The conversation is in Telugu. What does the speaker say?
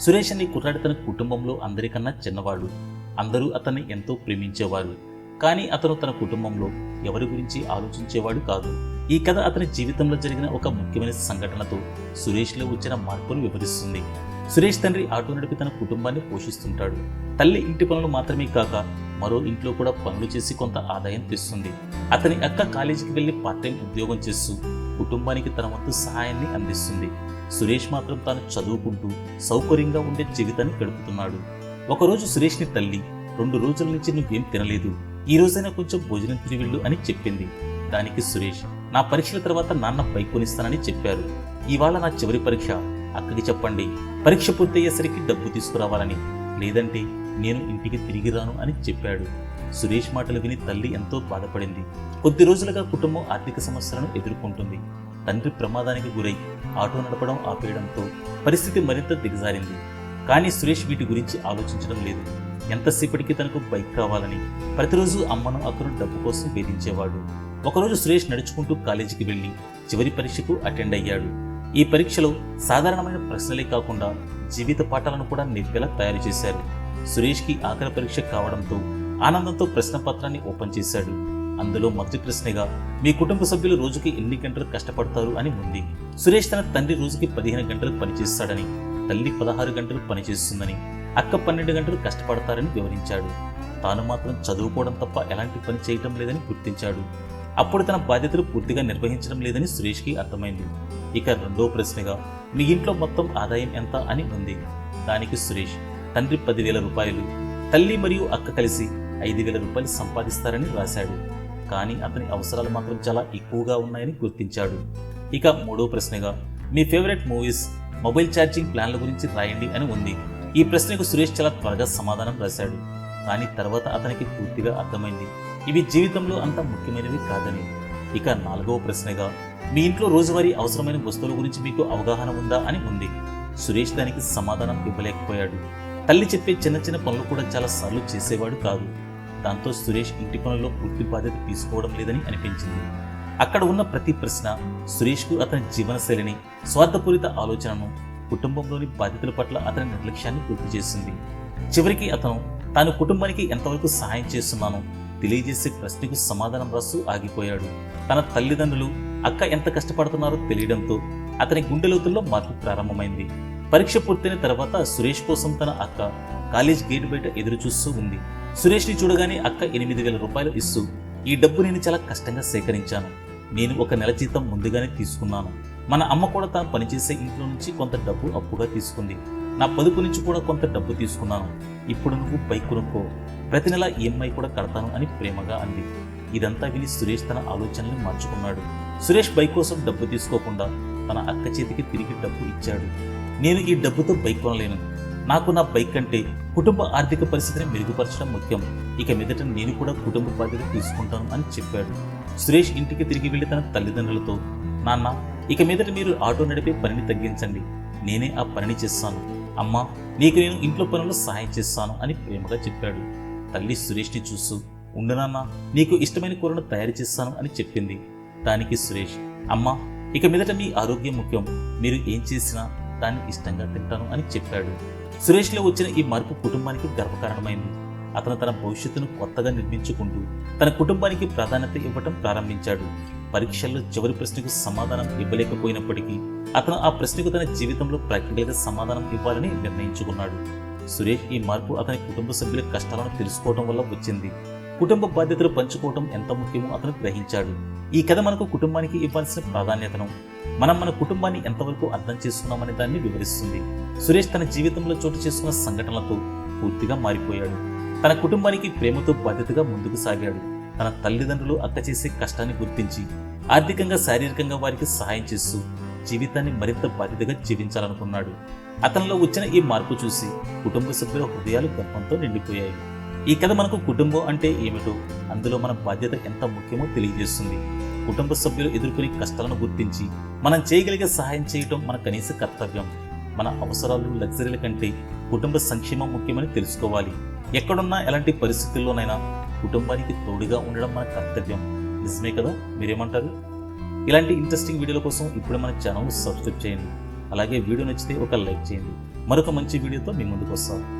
సురేష్ అనే కుర్రాడు తన కుటుంబంలో అందరికన్నా చిన్నవాడు అందరూ అతన్ని ఎంతో ప్రేమించేవారు. కానీ అతను తన కుటుంబంలో ఎవరి గురించి ఆలోచించేవాడు కాదు. ఈ కథ అతని జీవితంలో జరిగిన ఒక ముఖ్యమైన సంఘటనతో సురేష్లో వచ్చిన మార్పును వివరిస్తుంది. సురేష్ తండ్రి ఆటో నడిపి తన కుటుంబాన్ని పోషిస్తుంటాడు. తల్లి ఇంటి పనులు మాత్రమే కాక మరో ఇంట్లో కూడా పనులు చేసి కొంత ఆదాయం తెస్తుంది. అతని అక్క కాలేజీకి వెళ్ళి పార్ట్ టైం ఉద్యోగం చేస్తూ కుటుంబానికి తన వంతు సహాయాన్ని అందిస్తుంది. సురేష్ మాత్రం తాను చదువుకుంటూ సౌకర్యంగా ఉండే జీవితాన్ని గడుపుతున్నాడు. ఒకరోజు సురేష్ని తల్లి రెండు రోజుల నుంచి నువ్వేం తినలేదు. ఈ రోజైనా కొంచెం భోజనం తిని వెళ్ళు అని చెప్పింది. దానికి సురేష్ నా పరీక్షల తర్వాత నాన్న బైక్ కొనిస్తానని చెప్పారు. ఇవాళ నా చివరి పరీక్ష. అక్కడికి చెప్పండి. పరీక్ష పూర్తయ్యేసరికి డబ్బు తీసుకురావాలని. లేదంటే నేను ఇంటికి తిరిగి రాను అని చెప్పాడు. సురేష్ మాటలు విని తల్లి ఎంతో బాధపడింది. కొద్ది రోజులుగా కుటుంబం ఆర్థిక సమస్యలను ఎదుర్కొంటుంది. తండ్రి ప్రమాదానికి గురై ఆటో నడపడం ఆపేయడంతో పరిస్థితి మరింత దిగజారింది. కానీ సురేష్ వీటి గురించి ఆలోచించడం లేదు. ఎంతసేపటికి తనకు బైక్ కావాలని ప్రతిరోజు అమ్మను అక్కను డబ్బు కోసం వేధించేవాడు. ఒకరోజు సురేష్ నడుచుకుంటూ కాలేజీకి వెళ్ళి చివరి పరీక్షకు అటెండ్ అయ్యాడు. ఈ పరీక్షలో సాధారణమైన ప్రశ్నలే కాకుండా జీవిత పాఠాలను కూడా నేర్పేలా తయారు చేశారు. సురేష్కి ఆఖరి పరీక్ష కావడంతో ఆనందంతో ప్రశ్న పత్రాన్ని ఓపెన్ చేశాడు. అందులో మొదటి ప్రశ్నగా మీ కుటుంబ సభ్యులు రోజుకి ఎన్ని గంటలు కష్టపడతారు? అని ఉంది. సురేష్ తన తండ్రి రోజుకి పదిహేను గంటలు పనిచేస్తాడని తల్లి పదహారు గంటలు పనిచేస్తుందని అక్క పన్నెండు గంటలు కష్టపడతారని వివరించాడు. తాను మాత్రం చదువుకోవడం తప్ప ఎలాంటి పని చేయటం లేదని గుర్తించాడు. అప్పుడు తన బాధ్యతలు పూర్తిగా నిర్వహించడం లేదని సురేష్కి అర్థమైంది. ఇక రెండో ప్రశ్నగా మీ ఇంట్లో మొత్తం ఆదాయం ఎంత? అని ఉంది. దానికి సురేష్ తండ్రి పదివేల రూపాయలు. తల్లి మరియు అక్క కలిసి ఐదు వేల రూపాయలు సంపాదిస్తారని రాశాడు. కానీ అతని అవసరాలు మాత్రం చాలా ఎక్కువగా ఉన్నాయని గుర్తించాడు. ఇక మూడో ప్రశ్నగా మీ ఫేవరెట్ మూవీస్ మొబైల్ ఛార్జింగ్ ప్లాన్ల గురించి రాయండి అని ఉంది. ఈ ప్రశ్నకు సురేష్ చాలా త్వరగా సమాధానం రాశాడు. కానీ తర్వాత అతనికి పూర్తిగా అర్థమైంది. ఇవి జీవితంలో అంత ముఖ్యమైనవి కాదని. ఇక నాలుగవ ప్రశ్నగా మీ ఇంట్లో రోజువారీ అవసరమైన వస్తువుల గురించి మీకు అవగాహన ఉందా అని ఉంది. సురేష్ దానికి సమాధానం ఇవ్వలేకపోయాడు. తల్లి చెప్పే చిన్న చిన్న పనులు కూడా చాలా సార్లు చేసేవాడు కాదు. దాంతో సురేష్ ఇంటి పనుల్లో పూర్తి బాధ్యత తీసుకోవడం లేదని అనిపించింది. అక్కడ ఉన్న ప్రతి ప్రశ్న సురేష్కు అతని జీవనశైలిని స్వార్థపూరిత ఆలోచనను కుటుంబంలోని బాధ్యతల పట్ల అతని నిర్లక్ష్యాన్ని గుర్తు చేసింది. చివరికి అతను తాను కుటుంబానికి ఎంతవరకు సహాయం చేస్తున్నానో తెలియజేసే ప్రశ్నకు సమాధానం రాస్తూ ఆగిపోయాడు. తన తల్లిదండ్రులు అక్క ఎంత కష్టపడుతున్నారో తెలియడంతో అతని గుండెలోతుల్లో మార్పు ప్రారంభమైంది. పరీక్ష పూర్తయిన తర్వాత సురేష్ కోసం తన అక్క కాలేజ్ గేట్ బయట ఎదురు చూస్తూ ఉంది. సురేష్ని చూడగానే అక్క ఎనిమిది వేల రూపాయలు ఇస్తూ ఈ డబ్బు నేను చాలా కష్టంగా సేకరించాను. నేను ఒక నెల జీతం ముందుగానే తీసుకున్నాను. మన అమ్మ కూడా తాను పనిచేసే ఇంట్లో నుంచి కొంత డబ్బు అప్పుగా తీసుకుంది. నా పొదుపు నుంచి కూడా కొంత డబ్బు తీసుకున్నాను. ఇప్పుడు నువ్వు బైక్ కొనుక్కో. ప్రతి నెల ఈఎంఐ కూడా కడతాను అని ప్రేమగా అంది. ఇదంతా విని సురేష్ తన ఆలోచనల్ని మార్చుకున్నాడు. సురేష్ బైక్ కోసం డబ్బు తీసుకోకుండా తన అక్క చేతికి తిరిగి డబ్బు ఇచ్చాడు. నేను ఈ డబ్బుతో బైక్ కొనలేను. నాకు నా బైక్ కంటే కుటుంబ ఆర్థిక పరిస్థితిని మెరుగుపరచడం ముఖ్యం. ఇక మీదట నేను కూడా కుటుంబ బాధ్యత తీసుకుంటాను అని చెప్పాడు. సురేష్ ఇంటికి తిరిగి వెళ్ళి తన తల్లిదండ్రులతో నాన్న ఇక మీదట మీరు ఆటో నడిపే పనిని తగ్గించండి. నేనే ఆ పనిని చేస్తాను. అమ్మా నీకు నేను ఇంట్లో పనులు సహాయం చేస్తాను అని ప్రేమగా చెప్పాడు. తల్లి సురేష్ని చూస్తూ ఉండు నాన్న నీకు ఇష్టమైన కూరను తయారు చేస్తాను అని చెప్పింది. దానికి సురేష్ అమ్మా ఇక మీదట మీ ఆరోగ్యం ముఖ్యం. మీరు ఏం చేసినా దాన్ని ఇష్టంగా తింటాను అని చెప్పాడు. సురేష్లో వచ్చిన ఈ మార్పు కుటుంబానికి గర్వకారణమైంది. అతను తన భవిష్యత్తును కొత్తగా నిర్మించుకుంటూ తన కుటుంబానికి ప్రాధాన్యత ఇవ్వటం ప్రారంభించాడు. పరీక్షల్లో చివరి ప్రశ్నకు సమాధానం ఇవ్వలేకపోయినప్పటికీ అతను ఆ ప్రశ్నకు తన జీవితంలో ప్రాక్టికల్గా సమాధానం ఇవ్వాలని నిర్ణయించుకున్నాడు. సురేష్ ఈ మార్పు అతని కుటుంబ సభ్యుల కష్టాలను తెలుసుకోవడం వల్ల వచ్చింది. కుటుంబ బాధ్యతలు పంచుకోవడం ఎంత ముఖ్యమో అతను గ్రహించాడు. ఈ కథ మనకు కుటుంబానికి ఇవ్వాల్సిన ప్రాధాన్యతను మనం మన కుటుంబాన్ని ఎంతవరకు అర్థం చేసుకున్నామనే దాన్ని వివరిస్తుంది. సురేష్ తన జీవితంలో చోటు చేసుకున్న సంఘటనలతో పూర్తిగా మారిపోయాడు. తన కుటుంబానికి ప్రేమతో బాధ్యతగా ముందుకు సాగాడు. తన తల్లిదండ్రులు అక్క చేసే కష్టాన్ని గుర్తించి ఆర్థికంగా శారీరకంగా వారికి సహాయం చేస్తూ జీవితాన్ని మరింత బాధ్యతగా జీవించాలనుకున్నాడు. అతనిలో వచ్చిన ఈ మార్పు చూసి కుటుంబ సభ్యుల హృదయాలు గర్వంతో నిండిపోయాయి. ఈ కథ మనకు కుటుంబం అంటే ఏమిటో అందులో మన బాధ్యత ఎంత ముఖ్యమో తెలియజేస్తుంది. కుటుంబ సభ్యులు ఎదుర్కొనే కష్టాలను గుర్తించి మనం చేయగలిగే సహాయం చేయటం మన కనీస కర్తవ్యం. మన అవసరాలు లగ్జరీల కంటే కుటుంబ సంక్షేమం ముఖ్యమని తెలుసుకోవాలి. ఎక్కడున్నా ఎలాంటి పరిస్థితుల్లోనైనా కుటుంబానికి తోడుగా ఉండడం మన కర్తవ్యం. నిజమే కదా? మీరేమంటారు? ఇలాంటి ఇంట్రెస్టింగ్ వీడియోల కోసం ఇప్పుడు మన ఛానల్ సబ్స్క్రైబ్ చేయండి. అలాగే వీడియో నచ్చితే ఒక లైక్ చేయండి. మరొక మంచి వీడియోతో మీ ముందుకు వస్తాను.